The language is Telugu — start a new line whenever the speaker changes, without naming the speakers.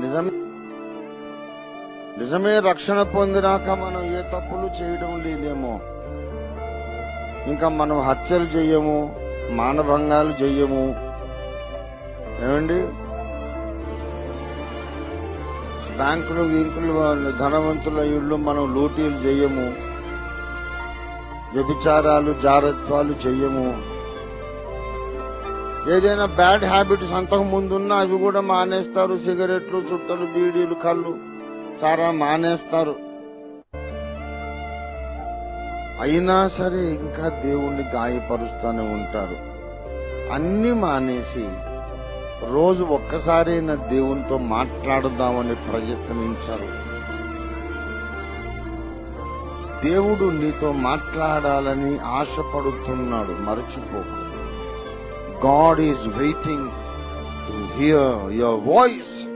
నిజమే. నిజమే రక్షణ పొందినాక మనం ఏ తప్పులు చేయడం లేదేమో. ఇంకా మనం హత్యలు చెయ్యము మానభంగాలు చెయ్యము ఏమండి? బ్యాంకులు ఇంకులు వాళ్ళు ధనవంతుల ఇళ్ళు మనం లూటీలు చెయ్యము వ్యభిచారాలు జారత్వాలు చెయ్యము ఏదైనా బ్యాడ్ హ్యాబిట్స్ అంతకు ముందున్నా అవి కూడా మానేస్తారు. సిగరెట్లు చుట్టలు బీడీలు కళ్ళు సారా మానేస్తారు. అయినా సరే ఇంకా దేవుణ్ణి గాయపరుస్తూనే ఉంటారు. అన్ని మానేసి రోజు ఒక్కసారైనా దేవునితో మాట్లాడదామని ప్రయత్నించరు. దేవుడు నీతో మాట్లాడాలని ఆశపడుతున్నాడు. మరచిపోకు God is waiting to hear your voice.